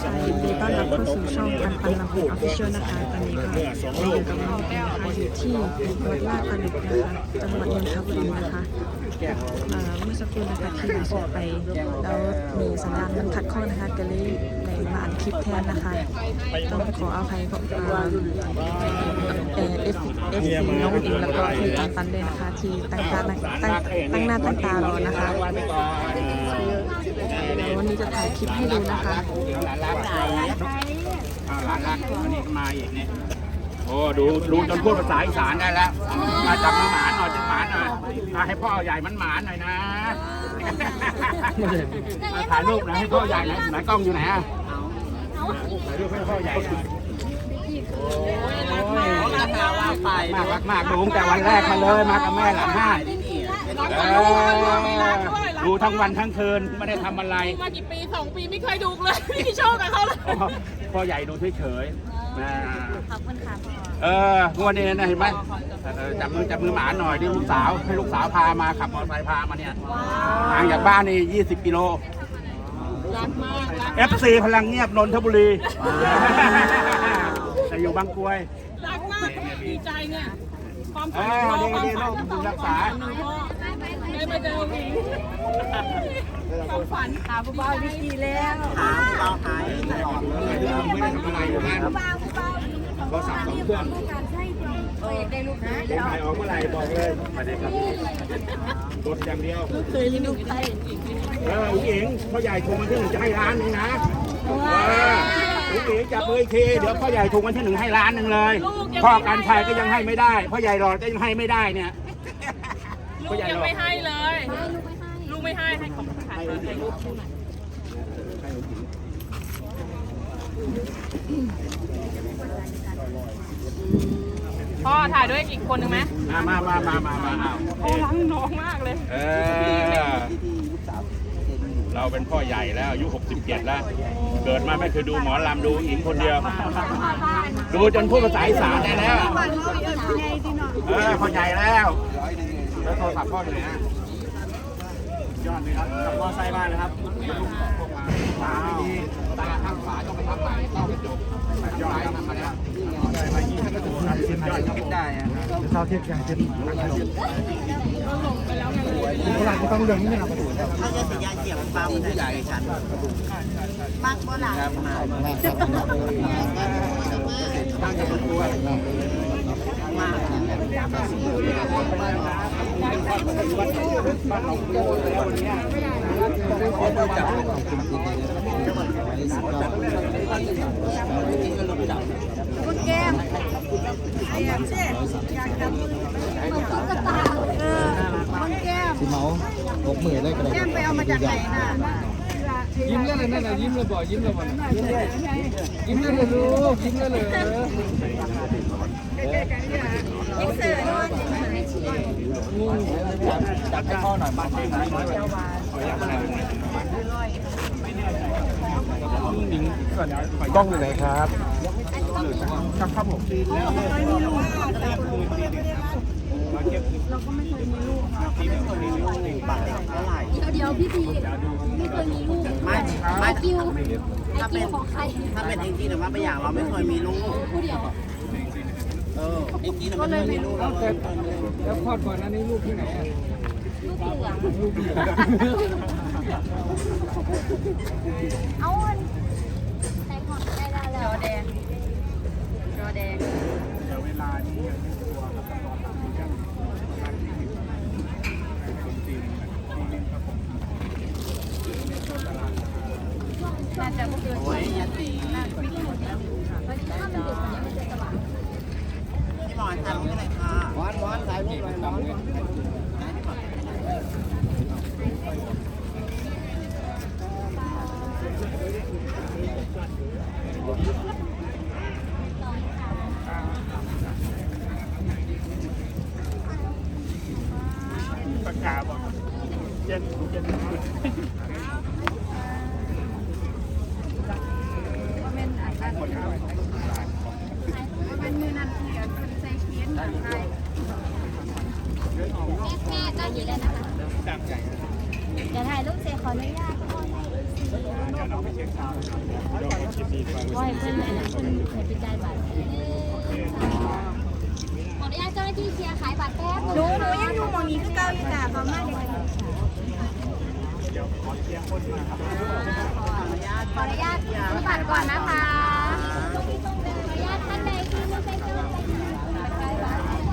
ค่ะยินดีต้อนรับเข้าสู่ช่องปันปันลำพูออฟฟิเชียลนะคะตอนนี้ก็อยู่กับน้องแอลนะคะอยู่ที่วัดลาดผลึกนะคะจังหวัดนนทบุรีนะคะเมื่อสักครู่นะคะที่เราส่งไปแล้วมีสัญญาณมันขัดข้องนะคะก็เลยในมาอัดคลิปแทนนะคะ ต้องขออภัยกับเอ่อเอฟเอฟซีน้องอิงแล้วก็พี่ปันปันด้วยนะคะที่ตั้งตาตั้งตั้งหน้าตั้งตารอนะคะ นี้จะถ่ายคลิปให้ดูนะคะหลานรักหลานรักอันนี้มาอีกเนี่ยโอ้ดูดูจนพูดภาษาอีสานได้แล้ว มาจับมือหมาหน่อยจับหมาหน่อยมาให้พ่อใหญ่มันหมาหน่อยนะมาถ่ายรูปนะให้พ่อใหญ่หน่อยไหนกล้องอยู่ไหนอะถ่ายรูปให้พ่อใหญ่หน่อยมากมากดูตั้งแต่วันแรกมาเลยมากับแม่หลานห้าเออ ดูทั้งวันทั้งคืนไม่ได้ทำอะไรมากี่ปีสองปีไม่เคยดูเลย ไม่มีโชคกับเขาเลยพ่อพ่อใหญ่ดูเฉยๆนะขอบคุณค่ะพ่อ เอองวดนี้นะเห็นไหมเออจับมือจับมือหมาหน่อยดิลูกสาวให้ลูกสาวพามาขับมอเตอร์ไซค์พามาเนี่ยห่างจากบ้านนี่20กิโล รักมากรัก FC พลังเงียบนนทบุรีแต่อยู่บางกรวย รักมากดีใจเนี่ย ความเอฝันอของดีพ่อดีความลูฝักนบุญรักษา ได้มาเจอวิงความฝันหาผู้บ่าวดีกีแล้วค่ะป้าหายตลอดเลยไม่ได้ทำอะไรอยู่บ้านป้าป้าพี่ก็สั่งสองเครื่องผมถ่ายออกเมื่อไหร่บอกเลยมาเลยครับกดอย่างเดียวเคยดูไปเอออุ๋งอิงพ่อใหญ่ถูกวันที่หนึ่งจะให้ล้านนึงนะเอออุ๋งอิงจับมือทีเดี๋ยวพ่อใหญ่ถูกวันที่หนึ่งให้ล้านหนึ่งเลยพ่อการชัยก็ยังให้ไม่ได้พ่อใหญ่หลอดก็ยังให้ไม่ได้เนี่ย ลูกยังไม่ให้เลย ลูกไม่ให้ ให้ของขายให้ลูกใช่ไหมพ่อถ่ายด้วยอีกคนหนึ่งไหมมามามามามามาเอาพ่อรักน้องมากเลย เออ เราเป็นพ่อใหญ่แล้วอายุ67 แล้ว เกิดมาไม่เคยดูหมอลำดูอิงคนเดียว ดูจนพูดภาษาอีสานได้แล้วเออพ่อใหญ่แล้ว แล้วโทรศัพท์พ่ออยู่ไหนฮะยอดเลยครับขับมอไซค์มานะครับตาไม่ดีตาข้างขวาต้องไปทำใหม่ต้องไปดูยอดทำมาแล้วได้มายี่สิบตัวทำเส้นยอดครับผมได้อะเช้าเที่ยงยังเจ็ดตลาดก็ต้องเรื่องนี้นะครับเขาจะสัญญาเกี่ยวกับปั๊มผู้ใหญ่ฉันมากบ่หลัง คุณแก้มไอ้อะเจ๊อยากทำตุ๊กตาเออคุณแก้มสีเมาหกหมื่นได้ก็ได้แก้มไปเอามาจากไหนน่ะ ยิ้มเลยนั่นน่ะยิ้มเลยบ่ยิ้มเลยบ่ยิ้มเลยยิ้มเลยลูกยิ้มเลยเลยยิ่งเสือด้วยจับให้พ่อหน่อยมากล้องอยู่ไหนครับครับครับผม เดี๋ยวเดี๋ยวพี่พีไม่เคยมีลูกไม่ไอคิวไอคิวของใครถ้าเป็นเองที่แต่ว่าไม่อยากเราไม่เคยมีลูกผู้เดียวเออเองที่เราไม่เคยมีลูกเราแล้วคลอดก่อนอันนี้ลูกที่ไหนอะลูกเหลืองลูกเหลือเอาอันใส่ของได้ได้แล้วรอแดงรอแดง น่าจะเมื่อคืน โอ้ยยาตี ถ้ามันดึกกว่านี้มันจะสว่าง พี่หมอนทำอะไรค่ะหวานหวานถ่ายรูปหน่อยหวานปากกาบอกเย็นเย็นมันมือนันเทีย นใส่เทียนไทยแม่ก็อยู่ได้นะคะเดี๋ยวถ่ายรูปเสร็จขออนุญาตพ่อให้เดี๋ยวน้องไปเช็คข่าวว่าให้เพิ่นให้เพิ่นให้ไปจ่ายบัตรขออนุญาตเจ้าหน้าที่เคลียร์ขายบัตรแป๊บหนูหนูยังอยู่หมองนี้คือเก่าอยู่จ้ะประมาณเดียวกันขออนุญาตซื้อบัตรก่อนนะคะขออนุญาตท่านใดที่ไม่ใช่เจ้าหน้าที่ขาย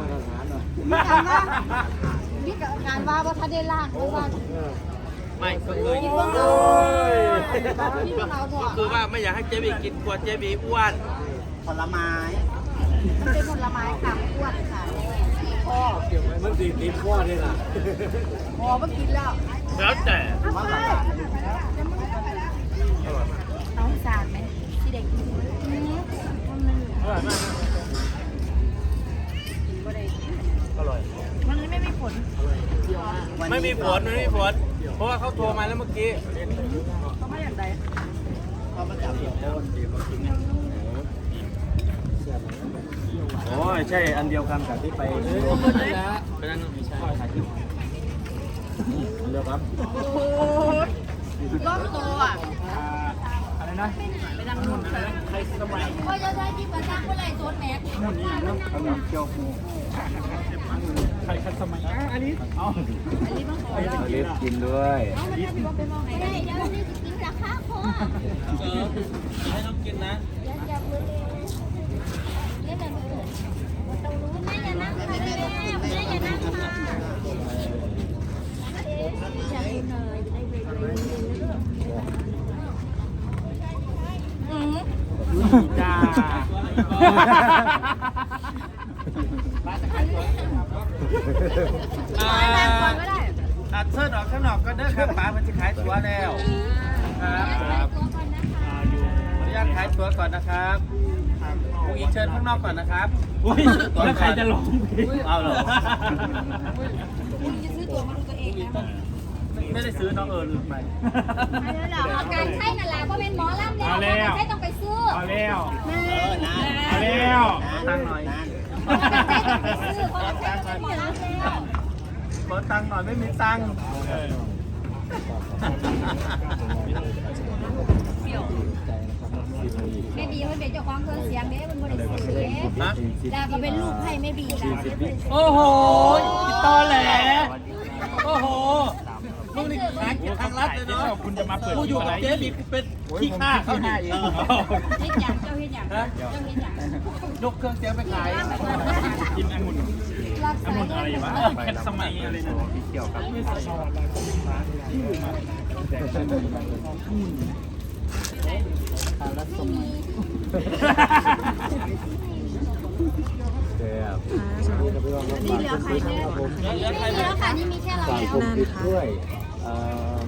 ตรมีการว่าว่าถ้าได้ล่างหรือว่าไม่ก็เคยคิดว่าเราพี่เราบอกคือว่าไม่อยากให้เจบีกินกลัวเจบีอ้วนผลไม้มันเป็นผลไม้ค่ะอ้วนค่ะพ่อมันสีติดข้อนี่ล่ะพอมากินแล้วแล้วแต่น้องสารไหม ม่มีผลไม่มีผลเพราะว่าเขาโทรมาแล้วเมื่อกี้โอ้ยใช่อันเดียวกันกับที่ไปไปนั่นไม่ใช่เดียวครับรอบตัวอะอะไรนะก็จะใช้ที่ประจักษ์เมื่อไรโซนแม็กขนมเกี๊ยวหมูใครคัดสมัยอันนี้เอาเล็บกินด้วยไม่ได้เดี๋ยวนี่จะกินราคาคอเออให้น้องกินนะอย่าอย่าเพิ่งเล่นอะไรมาเกิดต้องรู้แม่อย่านั่งค่ะแม่แม่อย่านั่งค่ะอย่าเล่นเลยได้เวรเลยอืม จ้า อ่านั่งก่อนก็ได้อะเชิญออกข้างนอกก็เด้อครับป้ามันจะขายตั๋วแล้วครับตัวก่อนนะคะขออนุญาตขายตั๋วก่อนนะครับผู้อีกเชิญข้างนอกก่อนนะครับอุ้ยแล้วใครจะร้องเพลงเอาเหรอคุณจะซื้อตัวมาดูตัวเองนะไม่ได้ซื้อน้องเอิญไปอันนี้เหรอการใช่นั่นแหละเพราะเป็นหมอลำแล้วการใช่ต้องไปซื้อ เอาแล้วแม่เอาแล้วตั้งหน่อยตั้งเป็นหมอลำแล้วขอตังหน่อยไม่มีตังแม่บีมันเป็นเจ้าของเครื่องเสียงเด้มันบริสุทธิ์เด้นะดาก็เป็นลูกให้แม่บีนะโอ้โหต่อแหลโอ้โห หากินทางลัดเลยเนาะคุณจะมาเปิดกูอยู่กับเจ๊บีกูเป็นขี้ข้าเขาอีกเฮ็ดหยังเจ้าเฮ็ดหยังเจ้าเฮ็ดหยังยกเครื่องเสียงไปขายกินองุ่นรักษาองุ่นอะไรวะแคทสมัยอะไรนะเกี่ยวกับนี่เหลือใครเนี่ยไม่เหลือค่ะนี่มีแค่เราแล้วนั่นค่ะ Ah.